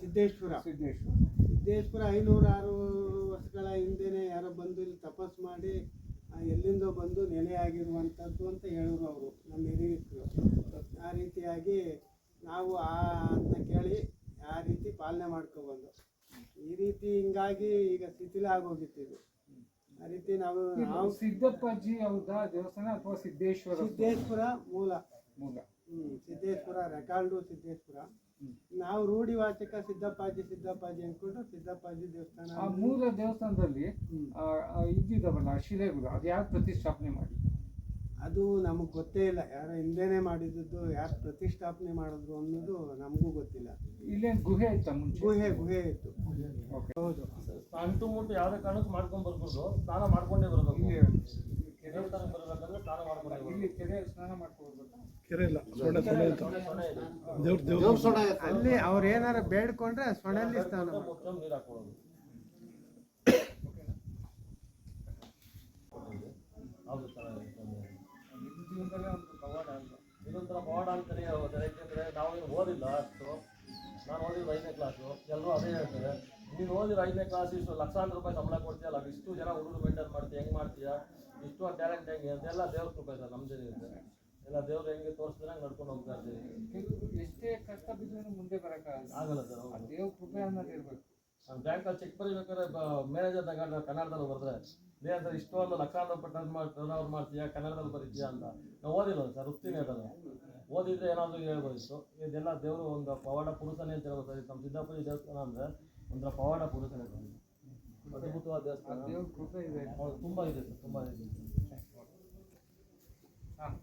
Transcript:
ಸಿದ್ದೇಶ್ವರ. ಸಿದ್ದೇಶ್ವರ. ಸಿದ್ದೇಶ್ವರ ಐನೂರಾರು ವರ್ಷಗಳ ಹಿಂದೆನೆ ಯಾರೋ ಬಂದು ಇಲ್ಲಿ ತಪಸ್ ಮಾಡಿ ಎಲ್ಲಿಂದ ಬಂದು ನೆಲೆಯಾಗಿರುವಂಥದ್ದು ಅಂತ ಹೇಳೋರು ಅವರು ನಮ್ಮ ಹಿರಿಯರು. ಆ ರೀತಿಯಾಗಿ ನಾವು ಆ ಅಂತ ಕೇಳಿ ಆ ರೀತಿ ಪಾಲನೆ ಮಾಡ್ಕೊಬಂದು ಈ ರೀತಿ ಹಿಂಗಾಗಿ ಈಗ ಶಿಥಿಲ ಆಗೋಗಿತ್ತು ಇದು ಆ ರೀತಿ ನಾವು ನಾವು ಸಿದ್ದಪ್ಪಾಜಿ ಅವ್ರದ್ದ ದೇವಸ್ಥಾನ ಅಥವಾ ಸಿದ್ದೇಶ್ವರ? ಸಿದ್ದೇಶ್ವರ ಮೂಲ. ಮೂಲ ಸಿದ್ದೇಶ್ವರ ರೆಕಾರ್ಡು ಸಿದ್ದೇಶ್ವರ. ನಾವು ನಾವು ರೂಢಿವಾಚಕ ಸಿದ್ದಪ್ಪಾಜಿ ಸಿದ್ದಪ್ಪಾಜಿ ಅಂದ್ಕೊಂಡು ಸಿದ್ದಪ್ಪಾಜಿ ದೇವಸ್ಥಾನ. ಆ ಮೂಲ ದೇವಸ್ಥಾನದಲ್ಲಿ ಇದ್ದಿದ್ದವಲ್ಲ ಶಿಲೆಗಳು ಅದು ಯಾರು ಪ್ರತಿಷ್ಠಾಪನೆ ಮಾಡಿ ಅದು ನಮಗೆ ಗೊತ್ತೇ ಇಲ್ಲ. ಯಾರೋ ಹಿಂದೆನೆ ಮಾಡಿದ್ದು ಯಾರು ಪ್ರತಿಷ್ಠಾಪನೆ ಮಾಡಿದ್ರು ಅನ್ನೋದು ನಮಗೂ ಗೊತ್ತಿಲ್ಲ. ಇಲ್ಲೇನು ಗುಹೆ ಇತ್ತ ಮುಂಚೆ? ಗುಹೆ ಗುಹೆ ಇತ್ತು. ಓಕೆ. ಹೌದು. ಅಂಟು ಮುಟ್ಟು ಯಾವುದೇ ಕಾರಣಕ್ಕೂ ಮಾಡ್ಕೊಂಡ್ ಬರ್ಬೋದು. ಸ್ನಾನ ಮಾಡ್ಕೊಂಡೇ ಬರ್ಬೇಕು. ಇಲ್ಲಿ ದೇವಸ್ಥಾನಕ್ಕೆ ಬರ್ಬೇಕಂದ್ರೆ ಸ್ನಾನ ಮಾಡ್ಕೊಂಡೇ ಇಲ್ಲಿ ಕೆರೆ ಸ್ನಾನ ಮಾಡ್ಕೋಬೇಕು ಕೆರೆ ಇಲ್ಲ ಸೊಳ್ಳೆ ಸೊಳ್ಳೆ ಇತ್ತು. ಸೊಳ್ಳೆ ದೇವ್ರ ದೇವ್ರ ಅಲ್ಲಿ ಅವ್ರು ಏನಾರ ಬೇಡ್ಕೊಂಡ್ರೆ ಸೊಣಲ್ಲಿ ಸ್ನಾನ ನೀರು ಹಾಕೊಳ್ಳೋದು ಹೌದು ಚೆನ್ನಾಗಿದೆ ನಿಮ್ಮ ಜೀವನದಲ್ಲೇ ಒಂದು ಪವಾಡ ಅಲ್ವಾ ಇದೊಂಥರ ಪವಾಡ ಅಂತಾನೆ ಹೇಳ್ಬೋದು ಯಾಕೆಂದ್ರೆ ನಾವೇನು ಓದಿಲ್ಲ ಅಷ್ಟು. ನಾನು ಓದಿದ್ದು ಐದನೇ ಕ್ಲಾಸು ಎಲ್ಲರೂ ಅದೇ ಹೇಳ್ತಾರೆ. ನೀನು ಓದಿರೋ ಐದನೇ ಕ್ಲಾಸ್ ಇಷ್ಟು ಲಕ್ಷಾಂತರ ರೂಪಾಯಿ ಸಂಬಳ ಕೊಡ್ತೀಯಲ್ಲ ಇಷ್ಟು ಜನ ಹುಡುಗರು ಮೇಂಟೈನ್ ಮಾಡ್ತೀಯ ಹೆಂಗೆ ಮಾಡ್ತೀಯ? ಇಷ್ಟು ಟ್ಯಾಲೆಂಟ್ ಹೆಂಗೆ ಅದೆಲ್ಲ ದೇವ್ರ ಕೃಪೆ ಸರ್ ನಮ್ದೇನಿರುತ್ತೆ ಎಲ್ಲ ದೇವ್ರು ಹೆಂಗೆ ತೋರಿಸಿದ್ರೆ ಹಂಗೆ ನಡ್ಕೊಂಡು ಹೋಗ್ತಾ ಕೆಲವ್ರು ಎಷ್ಟೇ ಕಷ್ಟ ಬಿದ್ದರೂ ಮುಂದೆ ಬರೋಕ್ಕಾಗಲ್ಲ ಆಗಲ್ಲ. ಸರ್ ಆ ದೇವ್ರ ಕೃಪೆ ಅನ್ನೋದು ಇರ್ಬೇಕು. ನಾನು ಬ್ಯಾಂಕಲ್ಲಿ ಚೆಕ್ ಬರೀಬೇಕಾದ್ರೆ ಮ್ಯಾನೇಜರ್ ತಗೊಂಡ್ರೆ ಕನ್ನಡದಲ್ಲಿ ಬರೆದ್ರೆ ಲೇ ಸರ್ ಇಷ್ಟೊಂದು ಲಕ್ಷಾಂತರ ರೂಪಾಯಿ ಟರ್ನ್ ಮಾಡಿ ಟರ್ನ್ ಓವರ್ ಮಾಡ್ತೀಯಾ ಕನ್ನಡದಲ್ಲಿ ಬರೀತೀಯಾ ಅಂತ. ನಾವು ಓದಿಲ್ಲ ಸರ್ ವೃತ್ತಿನೇ ಅದನ್ನು ಓದಿದ್ರೆ ಏನಾದರೂ ಹೇಳ್ಬೋದಿತ್ತು. ಇದೆಲ್ಲ ದೇವರು ಒಂದು ಪವಾಡ ಪುರುಷನೇ ಅಂತ ಹೇಳ್ಬೋದು ಸರ್. ನಮ್ಮ ಸಿದ್ದಾಪುರಿ ದೇವಸ್ಥಾನ ಅಂದರೆ ಒಂಥರ ಪವಾಡ ಪುರುಷನೇ ಅದ್ಭುತವಾದ ದೇವಸ್ಥಾನ. ತುಂಬ ಇದೆ ಸರ್ ತುಂಬ ಇದೆ. ಹಾಂ.